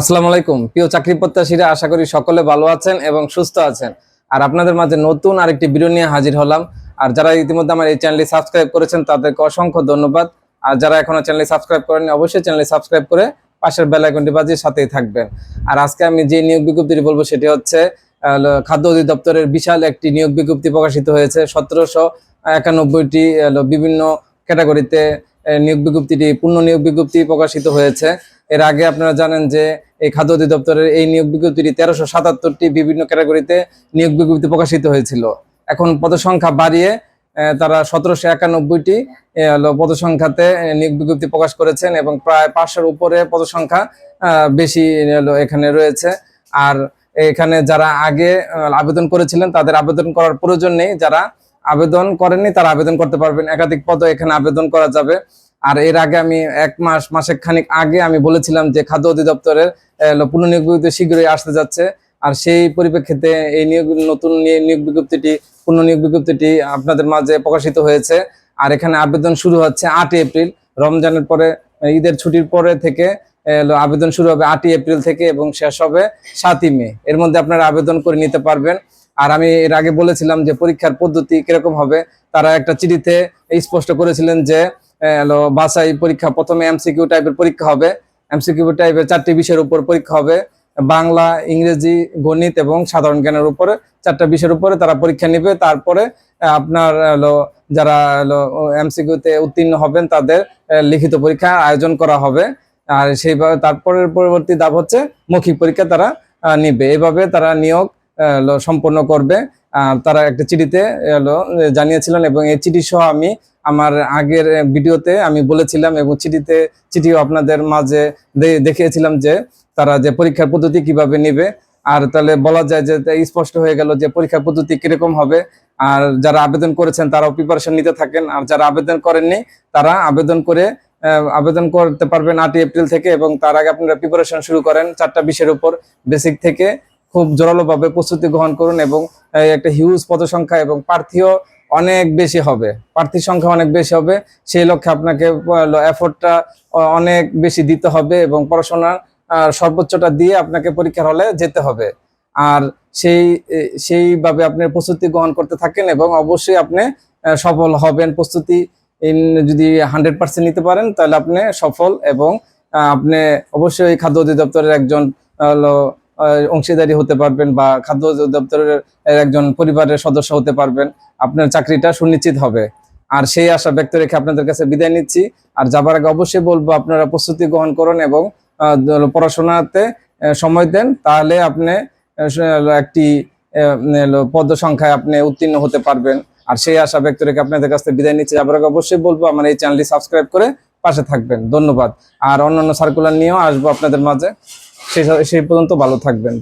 আসসালামু আলাইকুম। প্রিয় চাকরি প্রত্যাশীরা, আশা করি সকলে ভালো আছেন এবং সুস্থ আছেন। আর আপনাদের মাঝে নতুন আরেকটি ভিডিও নিয়ে হাজির হলাম। আর যারা ইতিমধ্যে আমার এই চ্যানেলটি সাবস্ক্রাইব করেছেন, তাদেরকে অসংখ্য ধন্যবাদ। আর যারা এখনও চ্যানেলটি সাবস্ক্রাইব করেননি, অবশ্যই চ্যানেলটি সাবস্ক্রাইব করে পাশের বেল আইকনটি বাজিয়ে সাথেই থাকবেন। আর আজকে আমি যে নিয়োগ বিজ্ঞপ্তিটি বলব, সেটি হচ্ছে খাদ্য অধিদপ্তরের বিশাল একটি নিয়োগ বিজ্ঞপ্তি প্রকাশিত হয়েছে। সতেরোশো একানব্বইটি বিভিন্ন ক্যাটাগরিতে নিয়োগ বিজ্ঞপ্তিটি, পূর্ণ নিয়োগ বিজ্ঞপ্তি প্রকাশিত হয়েছে। এর আগে আপনারা জানেন যে এই খাদ্য অধিদপ্তরের এই নিয়োগ বিজ্ঞপ্তিটি তেরোশো সাতাত্তরটি বিভিন্ন ক্যাটাগরিতে নিয়োগ বিজ্ঞপ্তি প্রকাশিত হয়েছিল। এখন পদসংখ্যা বাড়িয়ে তারা সতেরোশো একানব্বইটি পদসংখ্যাতে নিয়োগ বিজ্ঞপ্তি প্রকাশ করেছেন এবং প্রায় পাঁচশোর উপরে পদসংখ্যা বেশি এখানে রয়েছে। আর এখানে যারা আগে আবেদন করেছিলেন, তাদের আবেদন করার প্রয়োজন নেই। যারা আবেদন করেননি, তারা আবেদন করতে পারবেন। একাধিক পদ এখানে আবেদন করা যাবে। আর এর আগে আমি এক মাস, মাসের খানিক আগে আমি বলেছিলাম যে খাদ্য অধিদপ্তরের পুনর্নিয়োগ বিজ্ঞপ্তি শীঘ্রই আসতে যাচ্ছে। আর সেই পরিপ্রেক্ষিতে এই নিয়োগ নতুন নিয়োগ বিজ্ঞপ্তিটি পুনর্নিয়োগ বিজ্ঞপ্তিটি আপনাদের মাঝে প্রকাশিত হয়েছে। আর এখানে আবেদন শুরু হচ্ছে আটই এপ্রিল, রমজানের পরে ঈদের ছুটির পরে থেকে আবেদন শুরু হবে আটই এপ্রিল থেকে এবং শেষ হবে সাতই মে। এর মধ্যে আপনারা আবেদন করে নিতে পারবেন। আর আমি এর আগে বলেছিলাম যে পরীক্ষার পদ্ধতি কীরকম হবে, তারা একটা চিঠিতে স্পষ্ট করেছিলেন যে হলো বাসাই পরীক্ষা, প্রথমে এমসিকিউ টাইপের পরীক্ষা হবে। এমসিকিউ টাইপের চারটি বিষয়ের উপর পরীক্ষা হবে। বাংলা, ইংরেজি, গণিত এবং সাধারণ জ্ঞানের উপরে চারটা বিষয়ের উপরে তারা পরীক্ষা নেবে। তারপরে আপনার হলো যারা হলো এমসিকিউতে উত্তীর্ণ হবেন তাদের লিখিত পরীক্ষা আয়োজন করা হবে। আর সেইভাবে তারপরের পরবর্তী ধাপ হচ্ছে মৌখিক পরীক্ষা তারা নিবে। এভাবে তারা নিয়োগ সম্পন্ন করবে। তারা একটা চিঠিতে জানিয়েছিলেন এবং এই চিঠি সহ আমি আমার আগের ভিডিওতে আমি বলেছিলাম এবং চিঠিতে, চিঠিও আপনাদের মাঝে দেখিয়েছিলাম যে তারা যে পরীক্ষার পদ্ধতি কীভাবে নেবে। আর তাহলে বলা যায় যে স্পষ্ট হয়ে গেল যে পরীক্ষার পদ্ধতি কীরকম হবে। আর যারা আবেদন করেছেন তারাও প্রিপারেশন নিতে থাকেন। আর যারা আবেদন করেননি, তারা আবেদন করে আবেদন করতে পারবেন আটই এপ্রিল থেকে এবং তার আগে আপনারা প্রিপারেশন শুরু করেন চারটা বিষয়ের উপর। বেসিক থেকে খুব জোরালোভাবে প্রস্তুতি গ্রহণ করুন এবং একটা হিউজ পদসংখ্যা এবং প্রার্থীও অনেক বেশি হবে। প্রার্থীর সংখ্যা অনেক বেশি হবে। সেই লক্ষ্যে আপনাকে এফোর্টটা অনেক বেশি দিতে হবে এবং পড়াশোনার সর্বোচ্চটা দিয়ে আপনাকে পরীক্ষার হলে যেতে হবে। আর সেই সেইভাবে আপনি প্রস্তুতি গ্রহণ করতে থাকেন এবং অবশ্যই আপনি সফল হবেন। প্রস্তুতি যদি হান্ড্রেড পার্সেন্ট নিতে পারেন, তাহলে আপনি সফল এবং আপনি অবশ্যই খাদ্য অধিদপ্তরের একজন অংশীদারি হতে পারবেন বা খাদ্য দপ্তরের একজন পরিবারের সদস্য হতে পারবেন। আপনার চাকরিটা সুনিশ্চিত হবে। আর সেই আশা ব্যক্ত রেখে আপনাদের কাছে বিদায় নিচ্ছি। আর যাবার আগে অবশ্যই বলব, আপনারা প্রস্তুতি গ্রহণ করুন এবং পড়াশোনাতে সময় দেন। তাহলে আপনি একটি পদ সংখ্যায় আপনি উত্তীর্ণ হতে পারবেন। আর সেই আশা ব্যক্ত রেখে আপনাদের কাছ বিদায় নিচ্ছি। যাবার আগে অবশ্যই বলব, আমার এই চ্যানেলটি সাবস্ক্রাইব করে পাশে থাকবেন। ধন্যবাদ। আর অন্যান্য সার্কুলার নিয়েও আসব আপনাদের মাঝে। সেই পর্যন্ত ভালো থাকবেন।